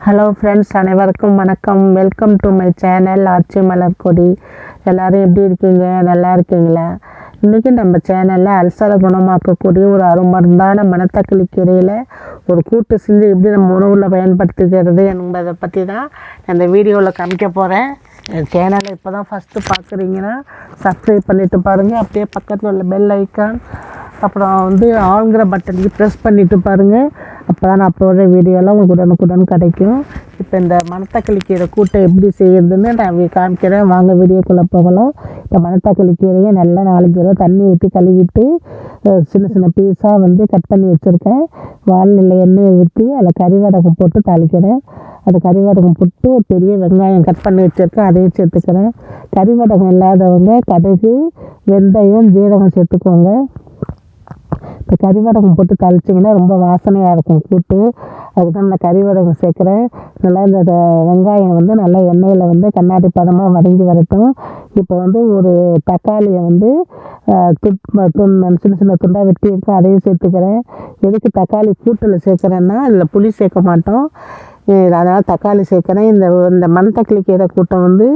Hello friends அனைவருக்கும் வணக்கம். Welcome to my channel Aachi Malar Kodi எல்லோரும் எப்படி இருக்கீங்க? நல்லா இருக்கீங்களா? இன்றைக்கி நம்ம சேனலில் அல்சர குணமாக்கக்கூடிய ஒரு அருமருந்தான மணத்தக்காளி கீரையில் ஒரு கூட்டு செஞ்சு எப்படி நம்ம உணவில் பயன்படுத்திக்கிறது என்பதை பற்றி தான் இந்த வீடியோவில் காமிக்க போகிறேன் என் சேனலை இப்போ தான் ஃபஸ்ட்டு பார்க்குறீங்கன்னா சப்ஸ்கிரைப் பண்ணிவிட்டு பாருங்கள் அப்படியே பக்கத்தில் உள்ள பெல் ஐக்கான் அப்புறம் வந்து ஆளுங்கிற பட்டனுக்கு ப்ரெஸ் பண்ணிவிட்டு பாருங்கள் அப்போ தான் நான் போடுற வீடியோலாம் உங்களுக்கு உடனுக்குடன் கிடைக்கும். இப்போ இந்த மணத்தக்காளி கீரை கூட்டை எப்படி செய்யறதுன்னு நான் காமிக்கிறேன். வாங்க வீடியோக்குள்ளே போகலாம். இந்த மணத்தக்காளி கீரையை நல்லா நாலஞ்சு தடவை தண்ணி ஊற்றி கழுவிட்டு சின்ன சின்ன பீஸாக வந்து கட் பண்ணி வச்சுருக்கேன். வானிலை எண்ணெயை ஊற்றி அதில் கறிவடகம் போட்டு தாளிக்கிறேன். அது கறிவடகம் போட்டு ஒரு பெரிய வெங்காயம் கட் பண்ணி வச்சுருக்கேன். அதையும் சேர்த்துக்கிறேன். கறிவடகம் இல்லாதவங்க கடுகு வெந்தயம் ஜீரகம் சேர்த்துக்கோங்க. இப்போ கறிவடகம் போட்டு தாளிச்சிங்கன்னா ரொம்ப வாசனையாக இருக்கும். கூட்டு அதுக்கு தான் இந்த கறிவடகம் சேர்க்குறேன் நல்லா இந்த வெங்காயம் வந்து நல்லா எண்ணெயில் வந்து கண்ணாடி பதமாக வதங்கி வரட்டும். இப்போ வந்து ஒரு தக்காளியை வந்து துட் துண் சின்ன சின்ன துண்டாக வெட்டி இருக்கும் அதையும் சேர்த்துக்கிறேன். எதுக்கு தக்காளி கூட்டில் சேர்க்குறேன்னா இதில் புளி சேர்க்க மாட்டோம். அதனால் தக்காளி சேர்க்குறேன். இந்த இந்த மணத்தக்காளி கீரை கூட்டம் வந்து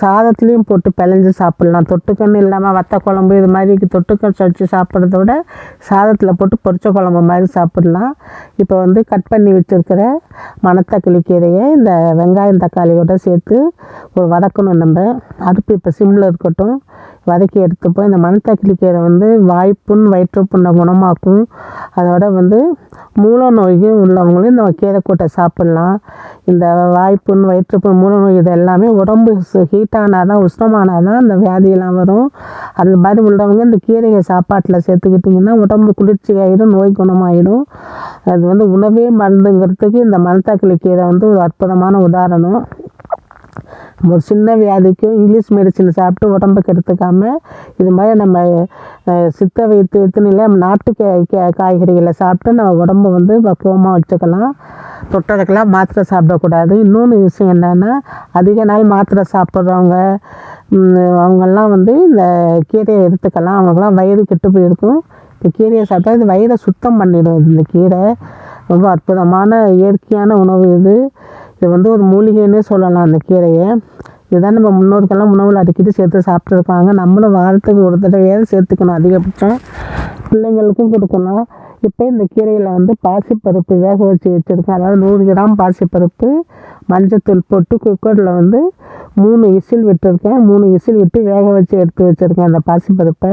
சாதத்துலேயும் போட்டு பிழைஞ்சு சாப்பிட்லாம். தொட்டுக்கன்னு இல்லாமல் வத்த குழம்பு இது மாதிரி தொட்டுக்க வச்சு சாப்பிட்றத விட சாதத்தில் போட்டு பொரிச்ச குழம்பு மாதிரி சாப்பிட்லாம். இப்போ வந்து கட் பண்ணி வச்சுருக்கிற மணத்தக்காளி கீரையை இந்த வெங்காயம் தக்காளியோட சேர்த்து ஒரு வதக்கணும் நம்ம. அடுப்பு இப்போ சிம்மில் இருக்கட்டும். வதக்கி எடுத்துப்போம். இந்த மணத்தக்கிளி கீரை வந்து வாய்ப்புண் வயிற்றுப்புண்ணை குணமாக்கும். அதோட வந்து மூல நோய்கள் உள்ளவங்களும் இந்த கீரை கூட்டை சாப்பிட்லாம். இந்த வாய்ப்புண் வயிற்றுப்புண் மூல நோய் இது எல்லாமே உடம்பு ஹீட்டானால் தான் உஷ்ணமானால் தான் அந்த வியாதியெல்லாம் வரும். அது மாதிரி உள்ளவங்க இந்த கீரையை சாப்பாட்டில் சேர்த்துக்கிட்டிங்கன்னா உடம்பு குளிர்ச்சி ஆகிடும் நோய் குணமாயிடும். அது வந்து உணவே மருந்துங்கிறதுக்கு இந்த மணத்தக்கிளி கீரை வந்து ஒரு அற்புதமான உதாரணம். ஒரு சின்ன வியாதிக்கும் இங்கிலீஷ் மெடிசன் சாப்பிட்டு உடம்பை கெடுத்துக்காமல் இது மாதிரி நம்ம சித்த வைத்தியத்தினில நாட்டு கே கே- காய்கறிகளை சாப்பிட்டு நம்ம உடம்பை வந்து பக்குவமாக வச்சுக்கலாம். தொட்டதுக்கெல்லாம் மாத்திரை சாப்பிடக்கூடாது. இன்னொன்று விஷயம் என்னென்னா அதிக நாள் மாத்திரை சாப்பிட்றவங்க அவங்கெல்லாம் வந்து இந்த கீரையை எடுத்துக்கலாம். அவங்களுக்குலாம் வயிறு கெட்டு போயிருக்கும். இந்த கீரையை சாப்பிட்டா இது வயிறை சுத்தம் பண்ணிடும். இந்த கீரை ரொம்ப அற்புதமான இயற்கையான உணவு இது. இது வந்து ஒரு மூலிகைன்னே சொல்லலாம் அந்த கீரையை. இதுதான் நம்ம முன்னோர்கள்லாம் உணவில் அடிக்கடி சேர்த்து சாப்பிட்ருக்காங்க நம்மளும் வாரத்துக்கு ஒரு தடவையாவது சேர்த்துக்கணும் அதிகபட்சம். பிள்ளைங்களுக்கும் கொடுக்கணும். இப்போ இந்த கீரையில் வந்து பாசிப்பருப்பு வேக வச்சு வச்சுருக்கேன். அதாவது நூறு கிராம் பாசிப்பருப்பு மஞ்சத்தூள் போட்டு குக்கரில் வந்து மூணு விசில் விட்டுருக்கேன். மூணு விசில் விட்டு வேக வச்சு எடுத்து வச்சுருக்கேன் அந்த பாசிப்பருப்பை.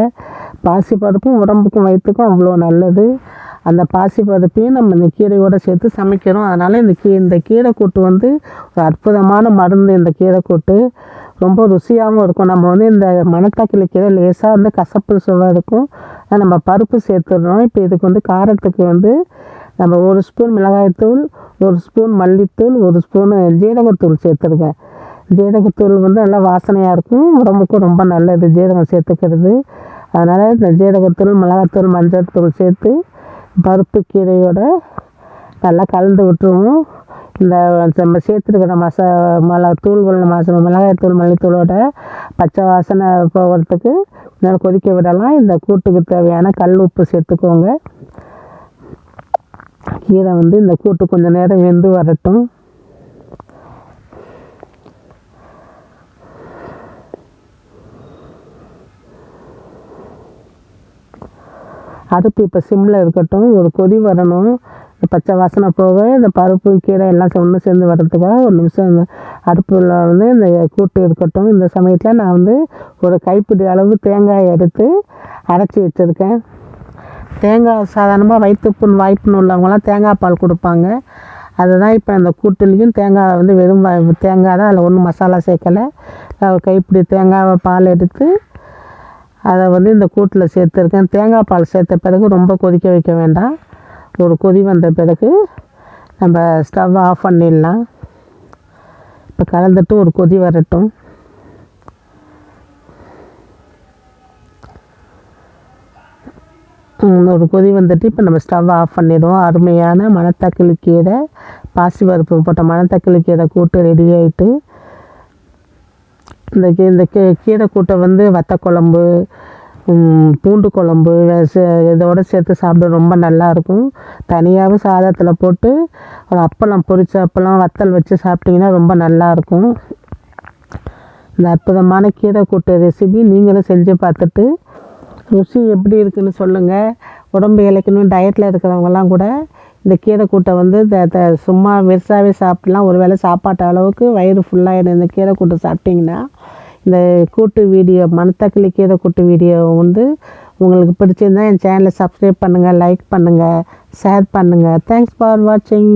பாசிப்பருப்பும் உடம்புக்கும் வயிற்றுக்கும் அவ்வளோ நல்லது. அந்த பாசி பதப்பையும் நம்ம இந்த கீரையோடு சேர்த்து சமைக்கிறோம். அதனால் இந்த கீ இந்த கீரை கூட்டு வந்து ஒரு அற்புதமான மருந்து இந்த கீரை கூட்டு ரொம்ப ருசியாகவும் இருக்கும். நம்ம வந்து இந்த மணத்தக்காளி கீரை லேசாக வந்து கசப்பு சுவை இருக்கும். நம்ம பருப்பு சேர்த்துடுறோம். இப்போ இதுக்கு வந்து காரத்துக்கு வந்து நம்ம ஒரு ஸ்பூன் மிளகாய்த்தூள் ஒரு ஸ்பூன் மல்லித்தூள் ஒரு ஸ்பூனு ஜீரகத்தூள் சேர்த்துருக்கேன் ஜீரகத்தூள் வந்து நல்லா வாசனையாக இருக்கும். உடம்புக்கும் ரொம்ப நல்லது ஜீரகம் சேர்த்துக்கிறது. அதனால் இந்த ஜீரகத்தூள் மிளகாத்தூள் மஞ்சள் தூள் சேர்த்து பருப்பு கீரையோடு நல்லா கலந்து விட்டுருவோம். இந்த நம்ம சேர்த்துருக்கிற மசா மிளகா தூள்கள் மசா மிளகாய்த்தூள் மல்லித்தூளோட பச்சை வாசனை போகிறதுக்கு நல்லா கொதிக்க விடலாம். இந்த கூட்டுக்கு தேவையான கல் உப்பு சேர்த்துக்கோங்க. கீரை வந்து இந்த கூட்டு கொஞ்சம் நேரம் வெந்து வரட்டும். அடுப்பு இப்போ சிம்மில் இருக்கட்டும் ஒரு கொதி வரணும் இந்த பச்சை வாசனை போக இந்த பருப்பு கீரை எல்லாம் ஒன்று சேர்ந்து வர்றதுக்காக ஒரு நிமிஷம் இந்த அடுப்பில் வந்து இந்த கூட்டு இருக்கட்டும். இந்த சமயத்தில் நான் வந்து ஒரு கைப்பிடி அளவு தேங்காய் எடுத்து அரைச்சி வச்சுருக்கேன். தேங்காய் சாதாரணமாக வயிற்றுப்புண் வாய்ப்புன்னு உள்ளவங்களாம் தேங்காய் பால் கொடுப்பாங்க. அதுதான் இப்போ அந்த கூட்டுலேயும் தேங்காய் வந்து வெறும் வ- தேங்காய் தான் அதில் ஒன்றும் மசாலா சேர்க்கலை. கைப்பிடி தேங்காவை பால் எடுத்து அதை வந்து இந்த கூட்டில் சேர்த்துருக்கேன். தேங்காய் பால் சேர்த்த பிறகு ரொம்ப கொதிக்க வைக்க வேண்டாம். ஒரு கொதி வந்த பிறகு நம்ம ஸ்டவ் ஆஃப் பண்ணிடலாம். இப்போ கலந்துட்டு ஒரு கொதி வரட்டும். ஒரு கொதி வந்துட்டு இப்போ நம்ம ஸ்டவ் ஆஃப் பண்ணிடுவோம். அருமையான மணத்தக்காளி கீரை பாசி பருப்பு போட்ட மணத்தக்காளி கீரை கூட்டு ரெடி ஆகிட்டு இந்த கீ இந்த கீ கீரை கூட்டை வந்து வத்த குழம்பு பூண்டு குழம்பு இதோட சேர்த்து சாப்பிட ரொம்ப நல்லாயிருக்கும். தனியாகவும் சாதத்தில் போட்டு ஒரு அப்பளம் பொரிச்ச அப்பளம் வத்தல் வச்சு சாப்பிட்டிங்கன்னா ரொம்ப நல்லாயிருக்கும். இந்த அற்புதமான கீரை கூட்டு ரெசிபி நீங்களும் செஞ்சு பார்த்துட்டு ருசி எப்படி இருக்குன்னு சொல்லுங்கள் உடம்பு இளைக்கணும் டயட்டில் இருக்கிறவங்கலாம் கூட இந்த கீரை கூட்டை வந்து த- த- சும்மா வெறுசாகவே சாப்பிட்லாம். ஒரு வேளை சாப்பாட்டு அளவுக்கு வயிறு ஃபுல்லாகிடும் இந்த கீரை கூட்டை சாப்பிட்டிங்கன்னா இந்த கூட்டு வீடியோ மணத்தக்காளி கீரை கூட்டு வீடியோ வந்து உங்களுக்கு பிடிச்சிருந்தா என் சேனலை சப்ஸ்கிரைப் பண்ணுங்கள் லைக் பண்ணுங்கள் ஷேர் பண்ணுங்கள் தேங்க்ஸ் ஃபார் வாட்சிங்